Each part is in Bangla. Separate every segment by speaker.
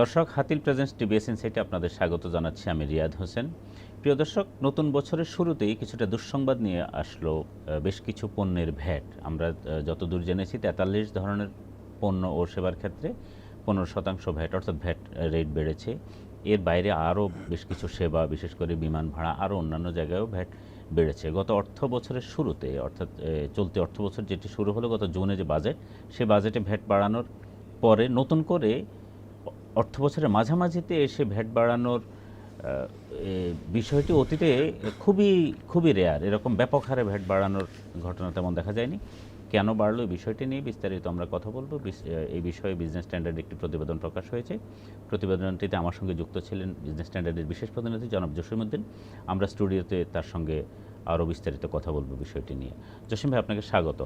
Speaker 1: দর্শক, হাতিল প্রেজেন্স টিবিএস ইনসাইটে আপনাদের স্বাগত জানাচ্ছি আমি রিয়াদ হোসেন। প্রিয় দর্শক, নতুন বছরের শুরুতেই কিছুটা দুঃসংবাদ নিয়ে আসলো বেশ কিছু পণ্যের ভ্যাট আমরা যতদূর জেনেছি তেতাল্লিশ ধরনের পণ্য ও সেবার ক্ষেত্রে পনেরো শতাংশ ভ্যাট অর্থাৎ ভ্যাট রেট বেড়েছে। এর বাইরে আরও বেশ কিছু সেবা, বিশেষ করে বিমান ভাড়া, আরও অন্যান্য জায়গায়ও ভ্যাট বেড়েছে। গত অর্থ বছরের শুরুতে, অর্থাৎ চলতি অর্থ বছর যেটি শুরু হলো গত জুনে যে বাজেট, সে বাজেটে ভ্যাট বাড়ানোর পরে নতুন করে অর্থ বছরের মাঝামাঝিতে এসে ভ্যাট বাড়ানোর বিষয়টি অতীতে খুবই খুবই রেয়ার এরকম ব্যাপক হারে ভ্যাট বাড়ানোর ঘটনা তেমন দেখা যায়নি। কেন বাড়লো এই বিষয়টি নিয়ে বিস্তারিত আমরা কথা বলব। এই বিষয়ে বিজনেস স্ট্যান্ডার্ড একটি প্রতিবেদন প্রকাশ হয়েছে। প্রতিবেদনটিতে আমার সঙ্গে যুক্ত ছিলেন বিজনেস স্ট্যান্ডার্ডের বিশেষ প্রতিনিধি জনাব জসিমুদ্দিন আমরা স্টুডিওতে তার সঙ্গে আরও বিস্তারিত কথা বলব বিষয়টি নিয়ে। জসিম ভাই, আপনাকে স্বাগত।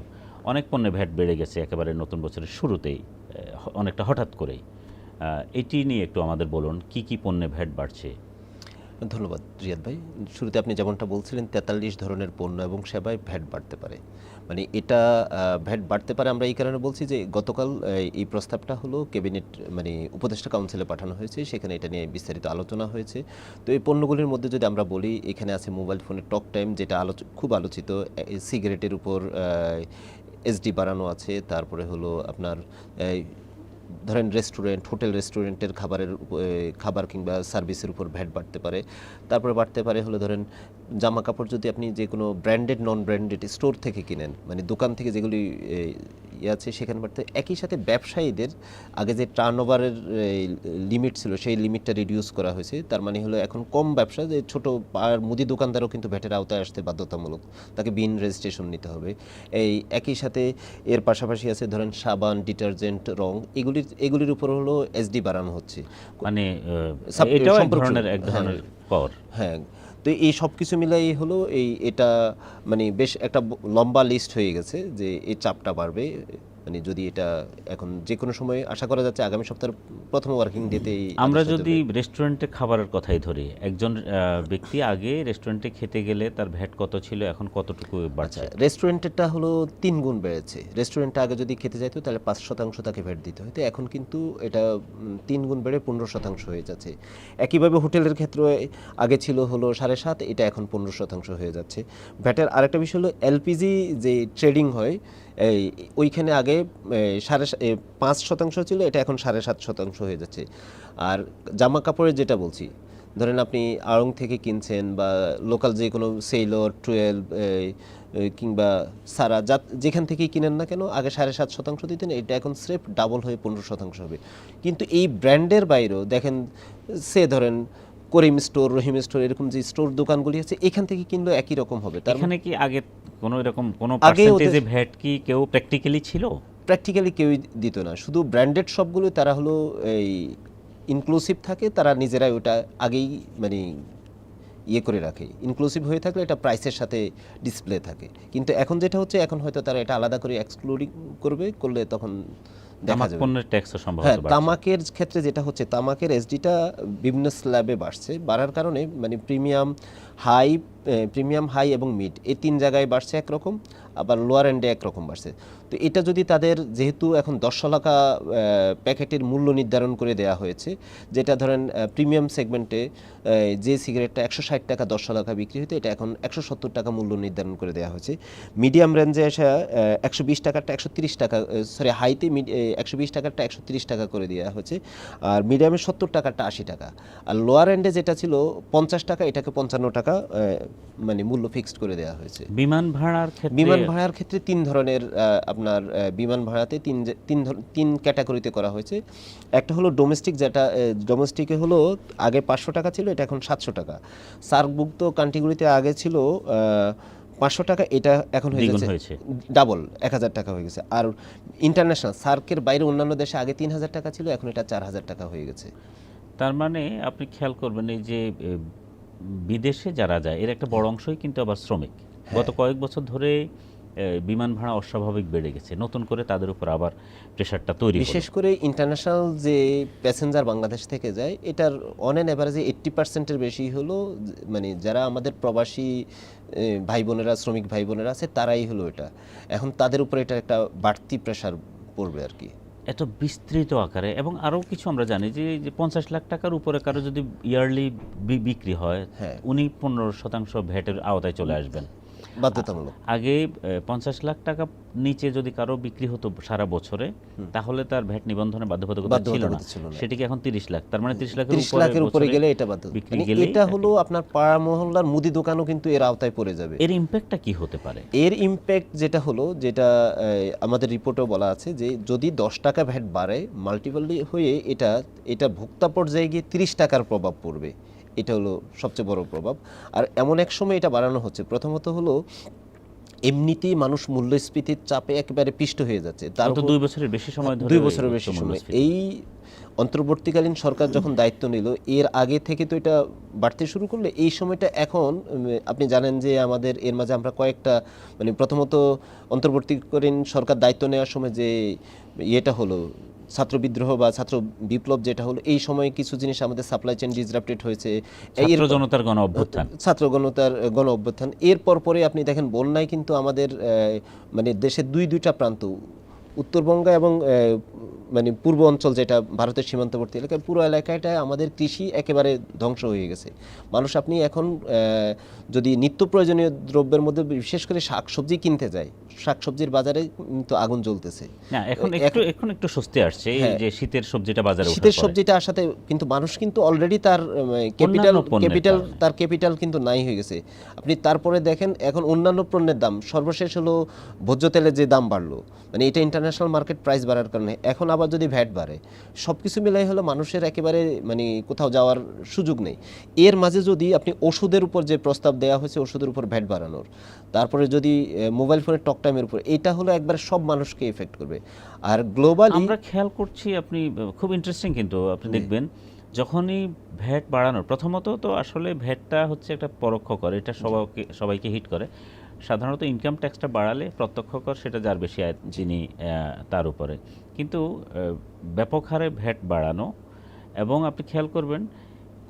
Speaker 1: অনেক পণ্যে ভ্যাট বেড়ে গেছে একেবারে নতুন বছরের শুরুতেই অনেকটা হঠাৎ করেই। এটি নিয়ে একটু আমাদের বলুন, কি কি পণ্যে ভ্যাট বাড়ছে?
Speaker 2: ধন্যবাদ রিয়াদ ভাই। শুরুতে আপনি যেমনটা বলছিলেন, তেতাল্লিশ ধরনের পণ্য এবং সেবায় ভ্যাট বাড়তে পারে। মানে এটা ভ্যাট বাড়তে পারে আমরা এই কারণে বলছি যে, গতকাল এই প্রস্তাবটা হলো ক্যাবিনেট মানে উপদেষ্টা কাউন্সিলে পাঠানো হয়েছে, সেখানে এটা নিয়ে বিস্তারিত আলোচনা হয়েছে। তো এই পণ্যগুলির মধ্যে যদি আমরা বলি, এখানে আছে মোবাইল ফোনের টক টাইম, যেটা আলোচ, খুব আলোচিত সিগারেটের উপর এসডি বাড়ানো আছে, তারপরে হলো আপনার ধরেন রেস্টুরেন্ট হোটেল রেস্টুরেন্টের খাবারের খাবার কিংবা সার্ভিসের উপর ভ্যাট বাড়তে পারে। তারপরে বাড়তে পারে হলো ধরেন জামা কাপড় যদি আপনি যে কোনো ব্র্যান্ডেড নন ব্র্যান্ডেড স্টোর থেকে কিনেন মানে দোকান থেকে যেগুলি ইয়ে আছে সেখানে বাড়তে একই সাথে ব্যবসায়ীদের আগে যে টার্ন ওভারের লিমিট ছিল সেই লিমিটটা রিডিউস করা হয়েছে। তার মানে হলো এখন কম ব্যবসা যে ছোট আর মুদি দোকানদারও কিন্তু ভ্যাটের আওতায় আসতে বাধ্যতামূলক। তাকে বিন রেজিস্ট্রেশন নিতে হবে। এই একই সাথে এর পাশাপাশি আছে ধরেন সাবান ডিটারজেন্ট রং এগুলির এগুলির উপর হলো এসডি বাড়ানো হচ্ছে।
Speaker 1: মানে এটাও এক ধরনের এক ধরনের কর
Speaker 2: হ্যাঁ। তো এই সব কিছু মিলাই হলো এই এটা মানে বেশ একটা লম্বা লিস্ট হয়ে গেছে যে এই চাপটা বাড়বে। মানে যদি এটা এখন যে কোনো সময় আশা করা যাচ্ছে আগামী সপ্তাহের প্রথম ওয়ার্কিং ডেতে
Speaker 1: আমরা যদি রেস্টুরেন্টে খাবারের কথাই ধরি একজন ব্যক্তি আগে রেস্টুরেন্টে খেতে গেলে তার ভ্যাট কত ছিল এখন কতটুকু বাড়ছে?
Speaker 2: রেস্টুরেন্টেরটা হলো তিন গুণ বেড়েছে। রেস্টুরেন্টে আগে যদি খেতে যাইতো তাহলে পাঁচ শতাংশ তাকে ভ্যাট দিতে হতো এখন কিন্তু এটা তিন গুণ বেড়ে পনেরো শতাংশ হয়ে যাচ্ছে। একইভাবে হোটেলের ক্ষেত্রে আগে ছিল হলো সাড়ে সাত এটা এখন পনেরো শতাংশ হয়ে যাচ্ছে। ভ্যাটের আরেকটা বিষয় হলো এলপিজি যে ট্রেডিং হয় ওইখানে আগে সাড়ে পাঁচ শতাংশ ছিল, এটা এখন সাড়ে সাত শতাংশ হয়ে যাচ্ছে। আর জামা কাপড়ের যেটা বলছি, ধরেন আপনি আড়ং থেকে কিনছেন বা লোকাল যে কোনো সেইলর, টুয়েলভ কিংবা সারা, যা, যেখান থেকেই কিনেন না কেন, আগে সাড়ে সাত শতাংশ দিতেন, এটা এখন স্রেফ ডাবল হয়ে পনেরো শতাংশ হবে। কিন্তু এই ব্র্যান্ডের বাইরেও, দেখেন, সে ধরেন করিম স্টোর রহিম স্টোর এরকম যে স্টোর দোকানগুলি আছে এখান থেকে কিনলেও একই রকম হবে। তার
Speaker 1: এখানে কি আগে কোনো এরকম কোনো পার্সেন্টেজে ভ্যাট কি কেউ প্র্যাকটিক্যালি ছিল?
Speaker 2: প্র্যাকটিক্যালি কেউই দিত না। শুধু ব্র্যান্ডেড সবগুলো তারা হলো এই ইনক্লুসিভ থাকে তারা নিজেরাই ওটা আগেই মানে ইয়ে করে রাখে। ইনক্লুসিভ হয়ে থাকলে এটা প্রাইসের সাথে ডিসপ্লে থাকে। কিন্তু এখন যেটা হচ্ছে এখন হয়তো তারা এটা আলাদা করে এক্সক্লুডিং করবে করলে তখন
Speaker 1: তামাক পণ্যের ট্যাক্সও সম্ভবত
Speaker 2: হ্যাঁ তামাকের ক্ষেত্রে যেটা হচ্ছে তামাকের এসডিটা বিভিন্ন স্ল্যাবে বাড়ছে। বাড়ার কারণে মানে প্রিমিয়াম হাই প্রিমিয়াম হাই এবং মিড এই তিন জায়গায় বাড়ছে একরকম, আবার লোয়ার এন্ডে একরকম বাড়ছে। তো এটা যদি তাদের যেহেতু এখন দশ টাকা প্যাকেটের মূল্য নির্ধারণ করে দেওয়া হয়েছে, যেটা ধরেন প্রিমিয়াম সেগমেন্টে যে সিগারেটটা একশো ষাট টাকা দশ টাকা বিক্রি হতো এটা এখন একশো সত্তর টাকা মূল্য নির্ধারণ করে দেওয়া হয়েছে। মিডিয়াম রেঞ্জে এসে একশো বিশ টাকারটা একশো তিরিশ টাকা সরি হাইতে একশো বিশ টাকারটা একশো তিরিশ টাকা করে দেওয়া হয়েছে, আর মিডিয়ামে সত্তর টাকারটা আশি টাকা। আর লোয়ার এন্ডে যেটা ছিল পঞ্চাশ টাকা, এটাকে পঞ্চান্ন টাকা মানে মূল্য ফিক্সড করে দেওয়া হয়েছে।
Speaker 1: বিমান ভাড়ার ক্ষেত্রে
Speaker 2: বিমান ভাড়ার ক্ষেত্রে তিন ধরনের আপনার বিমান ভাড়াতে তিন তিন তিন ক্যাটাগরিতে করা হয়েছে। একটা হলো ডোমেস্টিক যেটা ডোমেস্টিকে হলো আগে পাঁচশো টাকা ছিল এটা এখন সাতশো টাকা। সার্কভুক্ত কান্ট্রিগুলিতে আগে ছিল পাঁচশো টাকা এটা এখন হয়ে
Speaker 1: গেছে।
Speaker 2: ডাবল এক হাজার টাকা হয়ে গেছে। আর ইন্টারন্যাশনাল সার্কের বাইরে অন্যান্য দেশে আগে তিন হাজার টাকা ছিল এখন এটা চার হাজার টাকা হয়ে গেছে।
Speaker 1: তার মানে আপনি খেয়াল করবেন এই যে বিদেশে যারা যায় এর একটা বড় অংশই কিন্তু আবার শ্রমিক। গত কয়েক বছর ধরে বিমান ভাড়া অস্বাভাবিক বেড়ে গেছে। নতুন করে তাদের উপর আবার প্রেশারটা তৈরি।
Speaker 2: বিশেষ করে ইন্টারন্যাশনাল যে প্যাসেঞ্জার বাংলাদেশ থেকে যায় এটার অন অ্যান অ্যাভারেজে এইট্টি পার্সেন্টের বেশি হলো মানে যারা আমাদের প্রবাসী ভাই বোনেরা শ্রমিক ভাই বোনেরা আছে তারাই হলো এটা। এখন তাদের উপরে এটা একটা বাড়তি প্রেশার পড়বে আর কি।
Speaker 1: এত বিস্তৃত আকারে এবং আরও কিছু আমরা জানি যে পঞ্চাশ লাখ টাকার উপরে কারও যদি ইয়ারলি বিক্রি হয়
Speaker 2: হ্যাঁ।
Speaker 1: উনি পনেরো শতাংশ ভ্যাটের আওতায় চলে আসবেন
Speaker 2: বাধ্যতামূলক।
Speaker 1: আগে পঞ্চাশ লাখ টাকা নিচে যদি কারও বিক্রি হতো সারা বছরে তাহলে তার ভ্যাট নিবন্ধনের বাধ্যবাধকতা ছিল না।
Speaker 2: বাধ্যবাধকতা ছিল না।
Speaker 1: সেটি কি এখন তিরিশ লাখ তার মানে তিরিশ লাখের
Speaker 2: লাখের উপরে গেলে এটা বাধ্য
Speaker 1: বিক্রি
Speaker 2: মানে
Speaker 1: গেলেই
Speaker 2: এটা হলো আপনার পাড়া মহল্লার মুদি দোকানও কিন্তু এর আওতায় পড়ে যাবে।
Speaker 1: এর ইম্প্যাক্টটা কি হতে পারে?
Speaker 2: এর ইম্প্যাক্ট যেটা হলো যেটা আমাদের রিপোর্টেও বলা আছে যে যদি দশ টাকা ভ্যাট বাড়ে মাল্টিপলি হয়ে এটা এটা ভোক্তা পর্যায়ে গিয়ে তিরিশ টাকার প্রভাব পড়বে। এটা হলো সবচেয়ে বড় প্রভাব। আর এমন এক সময় এটা বাড়ানো হচ্ছে। প্রথমত হলো এমনিতেই মানুষ মূল্যস্ফীতির চাপে একেবারে পিষ্ট হয়ে যাচ্ছে। তার
Speaker 1: দুই বছরের বেশি সময়
Speaker 2: দুই বছরের বেশি সময়। এই অন্তর্বর্তীকালীন সরকার যখন দায়িত্ব নিল এর আগে থেকে তো এটা বাড়তে শুরু করলে এই সময়টা এখন আপনি জানেন যে আমাদের এর মাঝে আমরা কয়েকটা মানে প্রথমত অন্তর্বর্তীকালীন সরকার দায়িত্ব নেওয়ার সময় যে ইয়েটা হলো ছাত্র বিদ্রোহ বা ছাত্র বিপ্লব যেটা হলো এই সময় কিছু জিনিস আমাদের সাপ্লাই চেইন ডিসরাপ্টেড হয়েছে।
Speaker 1: ছাত্র জনতার গণ অভ্যুত্থান।
Speaker 2: ছাত্র গণতার গণ অভ্যুত্থান। এরপর পরে আপনি দেখেন বন্যায় কিন্তু আমাদের আহ, মানে দেশের দুই দুইটা প্রান্ত উত্তরবঙ্গ এবং মানে পূর্ব অঞ্চল যেটা ভারতের সীমান্তবর্তী এলাকা পুরো এলাকাটা আমাদের কৃষি একেবারে ধ্বংস হয়ে গেছে মানুষ আপনি এখন যদি নিত্য প্রয়োজনীয় দ্রব্যের মধ্যে বিশেষ করে শাকসবজি কিনতে যায় শাকসবজির বাজারে কিন্তু আগুন জ্বলতেছে
Speaker 1: না এখন একটু এখন একটু স্বস্তি আসছে
Speaker 2: হ্যাঁ।
Speaker 1: যে শীতের সবজিটা বাজারে
Speaker 2: শীতের। সবজিটা আসাতে কিন্তু মানুষ কিন্তু অলরেডি তার ক্যাপিটাল ক্যাপিটাল তার ক্যাপিটাল কিন্তু নাই হয়ে গেছে আপনি তারপরে দেখেন এখন অন্যান্য পণ্যের দাম সর্বশেষ হলো ভোজ্য তেলের যে দাম বাড়লো মানে এটা ইন্টারন্যাশনাল মার্কেট প্রাইস বাড়ার কারণে এখন আবার যদি ভ্যাট বাড়ে সব কিছু মিলাই হলো মানুষের একেবারে মানে কোথাও যাওয়ার সুযোগ নেই। এর মাঝে যদি আপনি ওষুধের উপর যে প্রস্তাব দেওয়া হয়েছে ওষুধের উপর ভ্যাট বাড়ানোর তারপরে যদি মোবাইল ফোনের টক টাইমের উপর এটা হলো একবার সব মানুষকে এফেক্ট করবে। আর গ্লোবালি
Speaker 1: আমরা খেয়াল করছি আপনি খুব ইন্টারেস্টিং কিন্তু আপনি দেখবেন যখনই ভ্যাট বাড়ানোর প্রথমত তো আসলে ভ্যাটটা হচ্ছে একটা পরোক্ষ করে এটা সবাইকে সবাইকে হিট করে। সাধারণত ইনকাম ট্যাক্সটা বাড়ালে প্রত্যক্ষ কর সেটা যার বেশি আয় যিনি তার উপরে। কিন্তু ব্যাপক হারে ভ্যাট বাড়ানো এবং আপনি খেয়াল করবেন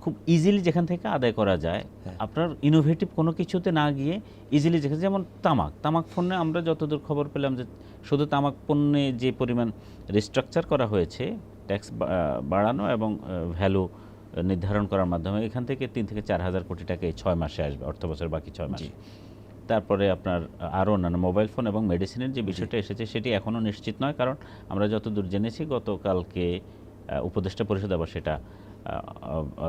Speaker 1: খুব ইজিলি যেখান থেকে আদায় করা যায় আপনার ইনোভেটিভ কোনো কিছুতে না গিয়ে ইজিলি যেখানে যেমন তামাক। তামাক পণ্যে আমরা যতদূর খবর পেলাম যে শুধু তামাক পণ্যে যে পরিমাণ রিস্ট্রাকচার করা হয়েছে ট্যাক্স বাড়ানো এবং ভ্যালু নির্ধারণ করার মাধ্যমে এখান থেকে তিন থেকে চার হাজার কোটি টাকা এই ছয় মাসে আসবে অর্থ বছর বাকি ছয় মাসে। তারপরে আপনার আরও অন্যান্য মোবাইল ফোন এবং মেডিসিনের যে বিষয়টা এসেছে সেটি এখনও নিশ্চিত নয়। কারণ আমরা যতদূর জেনেছি গতকালকে উপদেষ্টা পরিষদ আবার সেটা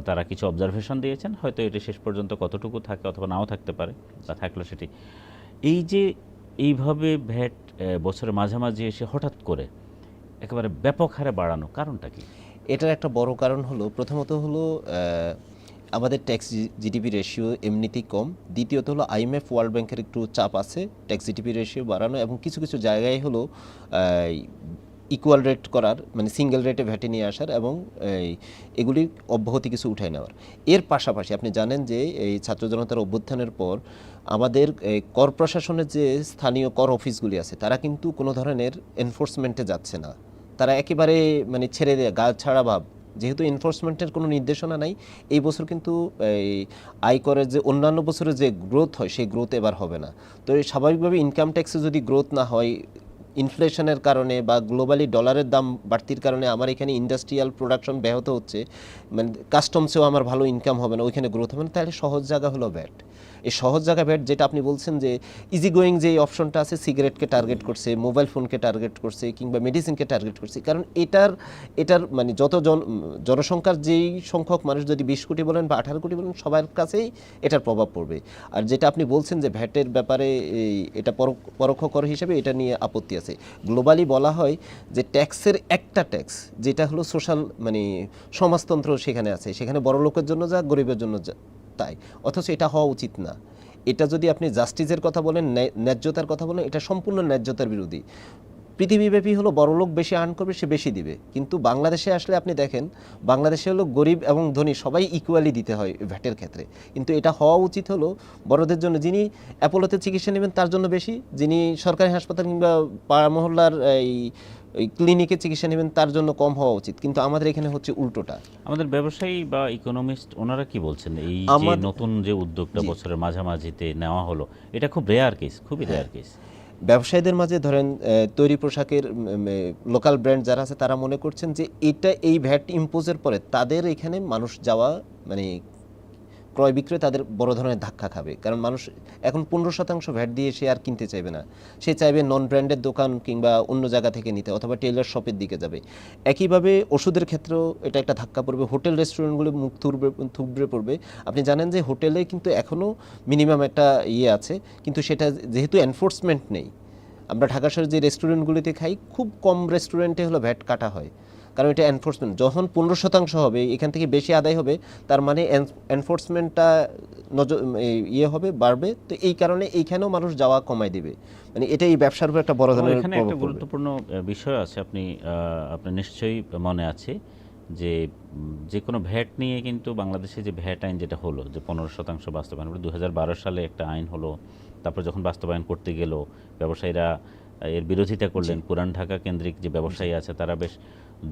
Speaker 1: তারা কিছু অবজারভেশন দিয়েছেন। হয়তো এটি শেষ পর্যন্ত কতটুকু থাকে অথবা নাও থাকতে পারে বা থাকলে সেটি। এই যে এইভাবে ভ্যাট বছরের মাঝামাঝি এসে হঠাৎ করে একেবারে ব্যাপক হারে বাড়ানো কারণটা কি?
Speaker 2: এটার একটা বড় কারণ হলো প্রথমত হলো আমাদের ট্যাক্স জিডিপি রেশিও এমনিতেই কম। দ্বিতীয়ত হলো আইএমএফ ওয়ার্ল্ড ব্যাংকের একটু চাপ আছে ট্যাক্স জিডিপি রেশিও বাড়ানো এবং কিছু কিছু জায়গায় হলো ইকুয়াল রেট করার মানে সিঙ্গেল রেটে ভ্যাটে নিয়ে আসার এবং এগুলির অব্যাহতি কিছু উঠায় নেওয়ার। এর পাশাপাশি আপনি জানেন যে, এই ছাত্র জনতার অভ্যুত্থানের পর আমাদের কর প্রশাসনের যে স্থানীয় কর অফিসগুলি আছে, তারা কিন্তু কোনো ধরনের এনফোর্সমেন্টে যাচ্ছে না। তারা একেবারে মানে ছেড়ে দেয়, গা ছাড়া ভাব। যেহেতু এনফোর্সমেন্টের কোনো নির্দেশনা নাই, এই বছর কিন্তু এই আয়করের যে অন্যান্য বছরের যে গ্রোথ হয়, সেই গ্রোথ এবার হবে না। তো স্বাভাবিকভাবে ইনকাম ট্যাক্সে যদি গ্রোথ না হয় ইনফ্লেশনের কারণে বা গ্লোবালি ডলারের দাম বাড়তির কারণে আমার এখানে ইন্ডাস্ট্রিয়াল প্রোডাকশন ব্যাহত হচ্ছে। মানে কাস্টমসেও আমার ভালো ইনকাম হবে না, ওইখানে গ্রোথ হবে না। তাহলে সহজ জায়গা হলো ব্যাট এই সহজ জায়গা ব্যাট যেটা আপনি বলছেন যে ইজি গোয়িং যে অপশনটা আছে সিগারেটকে টার্গেট করছে মোবাইল ফোনকে টার্গেট করছে, কিংবা মেডিসিনকে টার্গেট করছে। কারণ এটার এটার মানে যত জন, জনসংখ্যার যেই সংখ্যক মানুষ যদি বিশ কোটি বলেন বা আঠারো কোটি বলেন, সবার কাছেই এটার প্রভাব পড়বে। আর যেটা আপনি বলছেন যে ভ্যাটের ব্যাপারে এটা পরোক্ষ কর হিসেবে এটা নিয়ে আপত্তি আছে। গ্লোবালি বলা হয় যে ট্যাক্সের একটা ট্যাক্স, যেটা হলো সোশ্যাল মানে সমাজতন্ত্র সেখানে আছে, সেখানে বড় লোকের জন্য যা, গরিবের জন্য যা, তাই। অথচ এটা হওয়া উচিত না। এটা যদি আপনি জাস্টিসের কথা বলেন ন্যায্যতার কথা বলেন, এটা সম্পূর্ণ ন্যায্যতার বিরোধী। পৃথিবীব্যাপী হলো বড় লোক বেশি আর্ন করবে সে বেশি দিবে। কিন্তু বাংলাদেশে আসলে আপনি দেখেন বাংলাদেশে হলো গরিব এবং ধনী সবাই ইকুয়ালি দিতে হয় ভ্যাটের ক্ষেত্রে। কিন্তু এটা হওয়া উচিত হলো বড়দের জন্য। যিনি অ্যাপোলোতে চিকিৎসা নেবেন তার জন্য বেশি। যিনি সরকারি হাসপাতাল কিংবা পাড়া মহল্লার এই ওই ক্লিনিকে চিকিৎসা নেবেন তার জন্য কম হওয়া উচিত। কিন্তু আমাদের এখানে হচ্ছে উল্টোটা।
Speaker 1: আমাদের ব্যবসায়ী বা ইকোনমিস্ট ওনারা কি বলছেন? এই যে নতুন যে উদ্যোগটা বছরের মাঝামাঝিতে নেওয়া হলো এটা খুব রেয়ার কেস খুবই রেয়ার কেস
Speaker 2: ব্যবসায়ীদের মাঝে ধরেন তৈরি পোশাকের লোকাল ব্র্যান্ড যারা আছে তারা মনে করছেন যে এটা এই ভ্যাট ইম্পোজের পরে তাদের এখানে মানুষ যাওয়া মানে ক্রয় বিক্রয় তাদের বড় ধরনের ধাক্কা খাবে। কারণ মানুষ এখন পনেরো শতাংশ ভ্যাট দিয়ে সে আর কিনতে চাইবে না। সে চাইবে নন ব্র্যান্ডের দোকান কিংবা অন্য জায়গা থেকে নিতে অথবা টেলার শপের দিকে যাবে। একইভাবে ওষুধের ক্ষেত্রেও এটা একটা ধাক্কা পড়বে। হোটেল, রেস্টুরেন্টগুলো মুখ থুবড়ে থুবড়ে পড়বে। আপনি জানেন যে হোটেলে কিন্তু এখনও মিনিমাম একটা ইয়ে আছে। কিন্তু সেটা যেহেতু এনফোর্সমেন্ট নেই, আমরা ঢাকা শহরে যে রেস্টুরেন্টগুলিতে খাই, খুব কম রেস্টুরেন্টে হলো ভ্যাট কাটা হয়। কারণ এটা এনফোর্সমেন্ট যখন পনেরো শতাংশ হবে এখান থেকে বেশি আদায় হবে তার মানে এনফোর্সমেন্টটা নজর ইয়ে হবে বাড়বে। তো এই কারণে এইখানেও মানুষ যাওয়া কমাই দিবে। মানে এটা এই ব্যবসার উপর একটা বড় ধরনের
Speaker 1: এখানে একটা গুরুত্বপূর্ণ বিষয় আছে। আপনি আপনার নিশ্চয়ই মনে আছে যে যে কোনো ভ্যাট নিয়ে কিন্তু বাংলাদেশে যে ভ্যাট আইন যেটা হলো যে পনেরো শতাংশ বাস্তবায়ন দু হাজার বারো সালে একটা আইন হলো তারপর যখন বাস্তবায়ন করতে গেল ব্যবসায়ীরা এর বিরোধিতা করলেন পুরান ঢাকা কেন্দ্রিক যে ব্যবসায়ী আছে তারা বেশ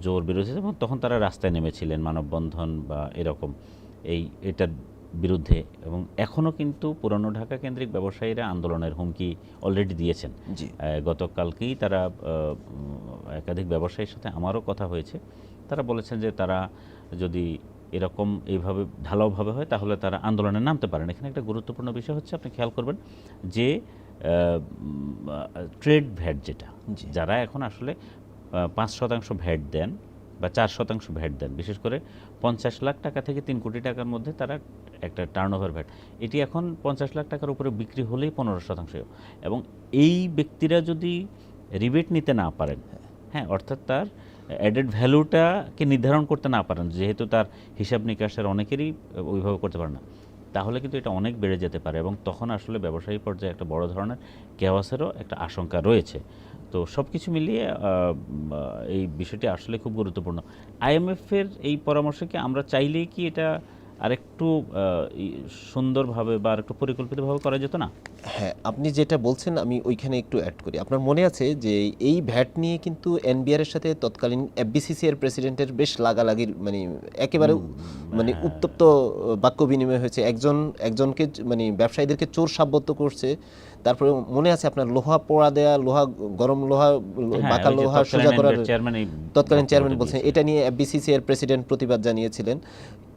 Speaker 1: জোর বিরোধী এবং তখন তারা রাস্তায় নেমেছিলেন মানববন্ধন বা এরকম এই এটার বিরুদ্ধে। এবং এখনও কিন্তু পুরানো ঢাকা কেন্দ্রিক ব্যবসায়ীরা আন্দোলনের হুমকি অলরেডি দিয়েছেন। গতকালকেই তারা একাধিক ব্যবসায়ীর সাথে আমারও কথা হয়েছে। তারা বলেছেন যে তারা যদি এরকম এইভাবে ঢালাওভাবে হয় তাহলে তারা আন্দোলনে নামতে পারেন। এখানে একটা গুরুত্বপূর্ণ বিষয় হচ্ছে আপনি খেয়াল করবেন যে ট্রেড ভ্যাট যেটা যারা এখন আসলে পাঁচ শতাংশ ভ্যাট দেন বা চার শতাংশ ভ্যাট দেন। বিশেষ করে পঞ্চাশ লাখ টাকা থেকে তিন কোটি টাকার মধ্যে তারা একটা টার্ন ওভার ভ্যাট। এটি এখন পঞ্চাশ লাখ টাকার উপরে বিক্রি হলেই পনেরো শতাংশ। এবং এই ব্যক্তিরা যদি রিবেট নিতে না পারেন হ্যাঁ অর্থাৎ তার অ্যাডেড ভ্যালুটাকে নির্ধারণ করতে না পারেন, যেহেতু তার হিসাব নিকাশের অনেকেরই ওইভাবে করতে পারে না, তাহলে কিন্তু এটা অনেক বেড়ে যেতে পারে। এবং তখন আসলে ব্যবসায়ী পর্যায়ে একটা বড় ধরনের কেওয়াসেরও একটা আশঙ্কা রয়েছে। তো সব কিছু মিলিয়ে এই বিষয়টি আসলে খুব গুরুত্বপূর্ণ। আইএমএফের এই পরামর্শকে আমরা চাইলেই কি এটা আরেকটু সুন্দরভাবে বা আরেকটু পরিকল্পিতভাবে করা যেত না?
Speaker 2: হ্যাঁ আপনি যেটা বলছেন আমি ওইখানে একটু অ্যাড করি। আপনার মনে আছে যে এই ভ্যাট নিয়ে কিন্তু এনবিআর এর সাথে তৎকালীন এফবিসিসি এর প্রেসিডেন্টের বেশ লাগালাগির মানে একেবারে মানে উত্তপ্ত বাক্য বিনিময় হয়েছে। একজন একজনকে মানে ব্যবসায়ীদেরকে চোর সাব্যস্ত করছে। তারপরে মনে আছে আপনার লোহা পোড়া দেয়া লোহা গরম লোহা
Speaker 1: হ্যাঁ,
Speaker 2: বাঁকা লোহা সোজা করার তৎকালীন চেয়ারম্যান বলছেন এটা নিয়ে এফবিসিসি এর প্রেসিডেন্ট প্রতিবাদ জানিয়েছিলেন।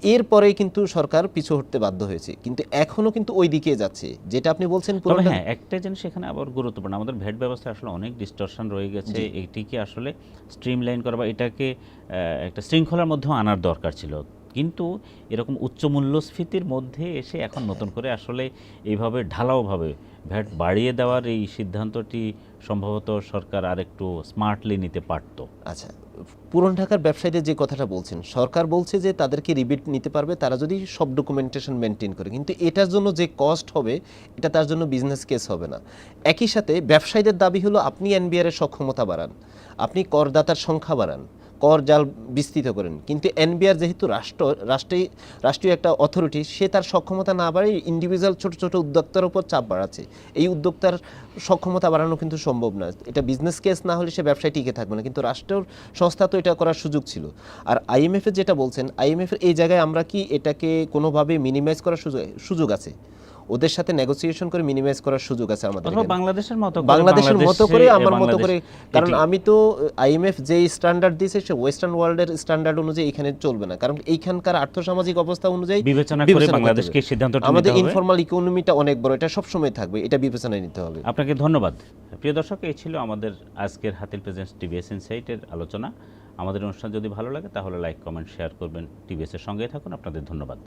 Speaker 2: এরপরেই কিন্তু সরকার পিছু হটতে বাধ্য হয়েছে। কিন্তু এখনও কিন্তু ওই দিকে যাচ্ছে। যেটা আপনি বলছেন
Speaker 1: হ্যাঁ একটা জিনিস এখানে আবার গুরুত্বপূর্ণ। আমাদের ভ্যাট ব্যবস্থা আসলে অনেক ডিস্টরশন রয়ে গেছে। এটিকে আসলে স্ট্রিমলাইন করা বা এটাকে একটা শৃঙ্খলার মধ্যেও আনার দরকার ছিল? কিন্তু এরকম উচ্চ মূল্যস্ফীতির মধ্যে এসে এখন নতুন করে আসলে এইভাবে ঢালাওভাবে ভ্যাট বাড়িয়ে দেওয়ার এই সিদ্ধান্তটি সম্ভবত সরকার আরেকটু স্মার্টলি নিতে পারত।
Speaker 2: আচ্ছা। পুরন ঢাকার ব্যবসায়ীদের যে কথাটা বলছেন, সরকার বলছে যে তাদেরকে রিবিট নিতে পারবে, তারা যদি সব ডকুমেন্টেশন মেনটেন করে। কিন্তু এটার জন্য যে কস্ট হবে, এটা তার জন্য বিজনেস কেস হবে না। একই সাথে ব্যবসায়ীদের দাবি হলো, আপনি এনবিআর এর সক্ষমতা বাড়ান, আপনি করদাতার সংখ্যা বাড়ান। কর জাল বিস্তৃত করেন। কিন্তু এনবিআর যেহেতু রাষ্ট্র, রাষ্ট্রে, রাষ্ট্রীয় একটা অথরিটি সে তার সক্ষমতা না বাড়িয়ে ইন্ডিভিজুয়াল ছোট ছোট উদ্যোক্তার উপর চাপ বাড়াচ্ছে। এই উদ্যোক্তার সক্ষমতা বাড়ানো কিন্তু সম্ভব না। এটা বিজনেস কেস না হলে সে ব্যবসায় টিকে থাকবে না। কিন্তু রাষ্ট্রের সংস্থা তো এটা করার সুযোগ ছিল। আর আইএমএফের যেটা বলছেন আইএমএফের এই জায়গায় আমরা কি এটাকে কোনোভাবে মিনিমাইজ করার সুযোগ সুযোগ আছে? ওদের সাথে নেগোসিয়েশন করে মিনিমাইজ করার সুযোগ আছে আমাদের
Speaker 1: বাংলাদেশের মতো করে
Speaker 2: বাংলাদেশের মতো করে আমার মতো করে। কারণ আমি তো আইএমএফ যে স্ট্যান্ডার্ড দিয়েছে সে ওয়েস্টার্ন ওয়ার্ল্ডের স্ট্যান্ডার্ড অনুযায়ী এখানে চলবে না। কারণ এইখানকার আর্থসামাজিক অবস্থা অনুযায়ী
Speaker 1: বিবেচনা করে বাংলাদেশকে
Speaker 2: হবে। আমাদের ইনফর্মাল ইকোনমিটা অনেক বড় এটা সবসময় থাকবে এটা বিবেচনায় নিতে হবে।
Speaker 1: আপনাকে ধন্যবাদ। প্রিয় দর্শক এই ছিল আমাদের আজকের হাতিল প্রেজেন্স টিভিএস ইনসাইটের আলোচনা। আমাদের অনুষ্ঠান যদি ভালো লাগে তাহলে লাইক কমেন্ট শেয়ার করবেন টিভিএস এর সঙ্গেই থাকুন। আপনাদের ধন্যবাদ।